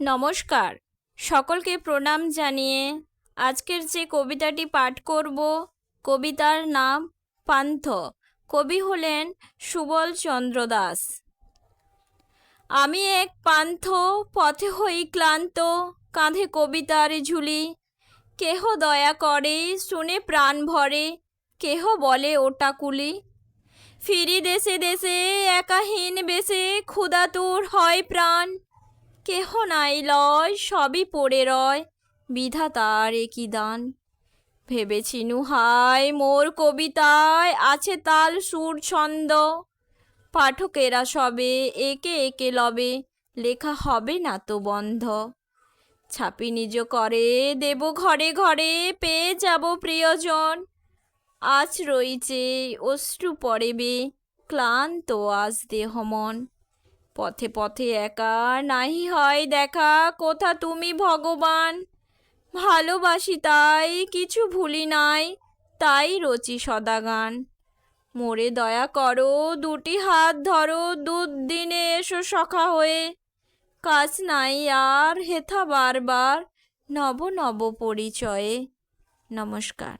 নমস্কার। সকলকে প্রণাম জানিয়ে আজকের যে কবিতাটি পাঠ করব, কবিতার নাম পান্থ। কবি হলেন সুবল চন্দ্র দাস। আমি এক পান্থ, পথে হই ক্লান্ত, কাঁধে কবিতার ঝুলি। কেহ দয়া করে, শুনে প্রাণ ভরে, কেহ বলে ওটা কুলি। ফিরি দেশে দেশে একাহীন বেশে ক্ষুধাতুর হয় প্রাণ। কেহ নাই লয়, সবই পড়ে রয়। বিধাতার একই দান। ভেবেছিনু হায় মোর কবিতায় আছে তাল সুর ছন্দ। পাঠকেরা সবে একে একে লবে, লেখা হবে না তো বন্ধ। ছাপি নিজ করে, দেব ঘরে ঘরে, পেয়ে যাব প্রিয়জন। আজ রইছে অশ্রু পড়েবে ক্লান্ত আজ দেহ মন। পথে পথে একা নাহি হয় দেখা, কোথা তুমি ভগবান? ভালোবাসি তাই কিছু ভুলি নাই, তাই রচি সদাগান। মোরে দয়া করো, দুটি হাত ধরো, দুদিনে এসো সখা হয়ে। কাজ নাই আর হেথা বারবার নব নব পরিচয়ে। নমস্কার।